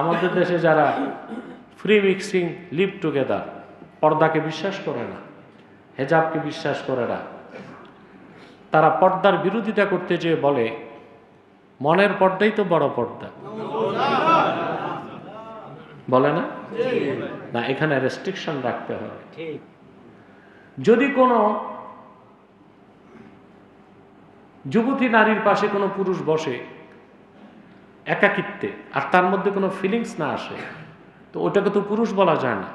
আমাদের দেশে যারা ফ্রি মিক্সিং লিভ টুগেদার পর্দাকে বিশ্বাস করে না, হেজাবকে বিশ্বাস করে না, তারা পর্দার বিরোধিতা করতে যেয়ে বলে, মনের পর্দাই তো বড় পর্দা। বলে না? না, এখানে রেস্ট্রিকশন রাখতে হবে। যদি কোনো যুবতী নারীর পাশে কোনো পুরুষ বসে একাকিত্বে, আর তার মধ্যে কোনো ফিলিংস না আসে, তো ওটাকে তো পুরুষ বলা যায় না।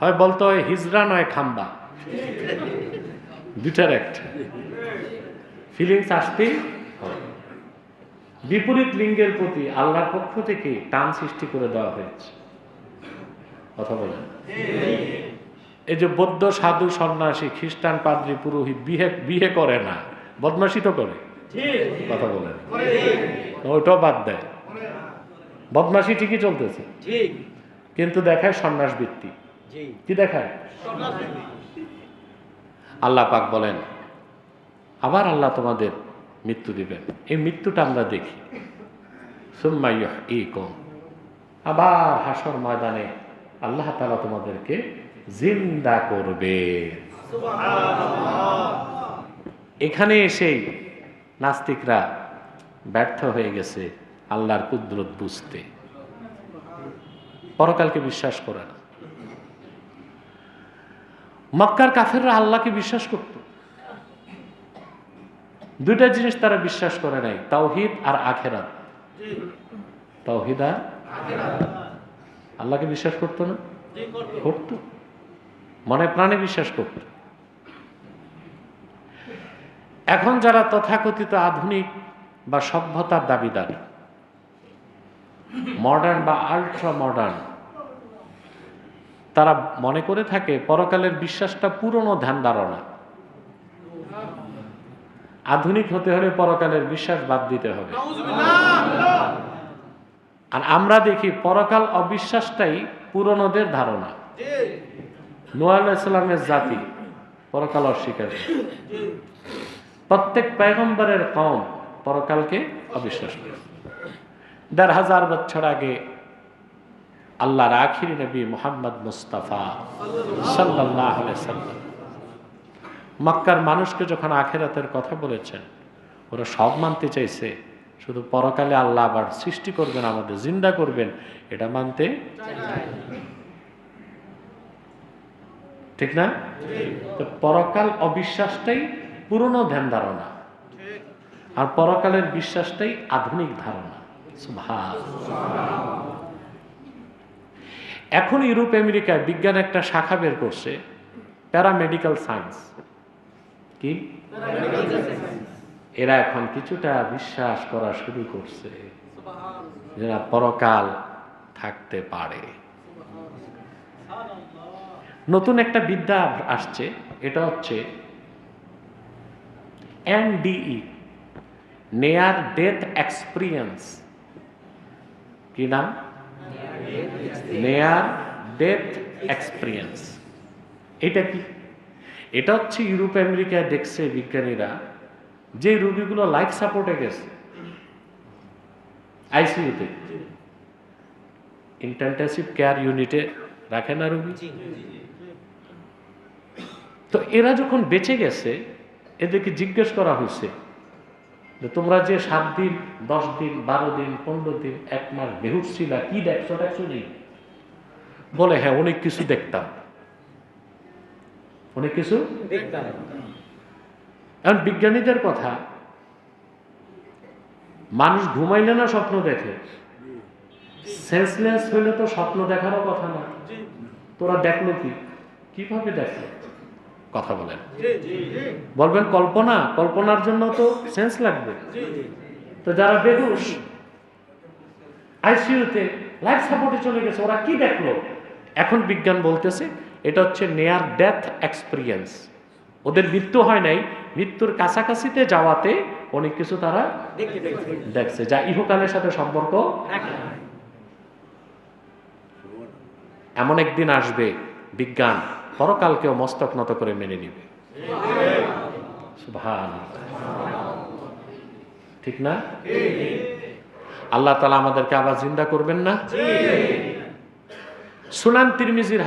হয় বলতে হয় হিজরা নয় খাম্বা। দুটার একটা। ফিলিংস আসতেই। বিপরীত লিঙ্গের প্রতি আল্লাহর পক্ষ থেকে টান সৃষ্টি করে দেওয়া হয়েছে। কথা বলেন। এই যে বৌদ্ধ, সাধু, সন্ন্যাসী, খ্রিস্টান, পাদ্রী, পুরোহিত বিহে বিহে করে না বদমাসি তো করে। কথা বলেন। ওইটাও বাদ দেয়। বদমাসি ঠিকই চলতেছে। কিন্তু দেখায় সন্ন্যাস বৃত্তি। কি দেখায়? আল্লাহ পাক বলেন আবার আল্লাহ তোমাদের মৃত্যু দিবেন। এই মৃত্যুটা আমরা দেখি। ই কম আবার হাসর ময়দানে আল্লাহ তালা তোমাদেরকে জিন্দা করবে। এখানে এসেই নাস্তিকরা ব্যর্থ হয়ে গেছে। আল্লাহর কুদরত বুঝতে। পরকালকে বিশ্বাস করে না। মক্কার কাফেররা আল্লাহকে বিশ্বাস করত। দুইটা জিনিস তারা বিশ্বাস করে নাই, তাওহিদ আর আখেরাত। তাওহিদ আর আল্লাহকে বিশ্বাস করতো না? করত। মনে প্রাণে বিশ্বাস করত। এখন যারা তথাকথিত আধুনিক বা সভ্যতার দাবিদার মডার্ন বা আল্ট্রা মডার্ন। তারা মনে করে থাকে, পরকালের বিশ্বাসটা পুরনো ধ্যান ধারণা। আধুনিক হতে হলে পরকালের বিশ্বাস বাদ দিতে হবে। আর আমরা দেখি, পরকাল অবিশ্বাসটাই পুরনোদের ধারণা। নোয়া ইসলামের জাতি পরকাল অস্বীকার করে। প্রত্যেক পয়গম্বরের কম পরকালকে অবিশ্বাস করে। দেড় হাজার বছর আগে আল্লাহর আখিরি নবী মোহাম্মদ মুস্তাফা সাল্লাহ মক্কার মানুষকে যখন আখেরাতের কথা বলেছেন, ওরা সব মানতে চাইছে, শুধু পরকালে আল্লাহ আবার সৃষ্টি করবেন, আমাদের জিন্দা করবেন, এটা মানতে ঠিক না তো পরকাল অবিশ্বাসটাই পুরনো ধ্যান ধারণা, আর পরকালের বিশ্বাসটাই আধুনিক ধারণা। এখন ইউরোপ, আমেরিকায় বিজ্ঞান একটা শাখা বের করছে, প্যারামেডিক্যাল সায়েন্স। কি? এরা এখন কিছুটা বিশ্বাস করা শুরু করছে যারা পরকাল থাকতে পারে। নতুন একটা বিদ্যা আসছে, এটা হচ্ছে এনডিই নেয়ার ডেথ এক্সপিরিয়েন্স কি নাম? নেয়ার ডেথ এক্সপিরিয়েন্স এটা কি? এটা হচ্ছে ইউরোপ আমেরিকায় দেখছে বিজ্ঞানীরা যে রোগীগুলো লাইফ সাপোর্টে গেছে। আইসিইউতে ইন্টেন্সিভ কেয়ার ইউনিটে রাখে না রোগী? তো এরা যখন বেঁচে গেছে এদেরকে জিজ্ঞেস করা হয়েছে যে তোমরা যে সাত দিন দশ দিন বারো দিন পনেরো দিন এক মাস বেহুশ ছিলা কি দেখছ দেখছ নেই বলে হ্যাঁ অনেক কিছু দেখতাম। অনেক কিছু? দেখতাম। এখন বিজ্ঞানীদের কথা মানুষ ঘুমাইলে না স্বপ্ন দেখে? সেন্সলেস হইলে তো স্বপ্ন দেখারও কথা না। তোরা দেখল কি? কীভাবে দেখল? কথা বলেন। বলবেন কল্পনা কল্পনার জন্য তো সেন্স লাগবে। তো যারা বেহুশ আইসিইউতে লাইফ সাপোর্টে চলে গেছে ওরা কি দেখল? এখন বিজ্ঞান বলতেছে এটা হচ্ছে নেয়ার ডেথ এক্সপিরিয়েন্স ওদের মৃত্যু হয় নাই মৃত্যুর কাছাকাছিতে যাওয়াতে অনেক কিছু তারা দেখছে যা ইহকালের সাথে সম্পর্ক এমন একদিন আসবে বিজ্ঞান পরকালকেও মস্তক নত করে মেনে নিবে। ঠিক না? আল্লাহ তালা আমাদেরকে আবার জিন্দা করবেন না? সুনান তিরমিজির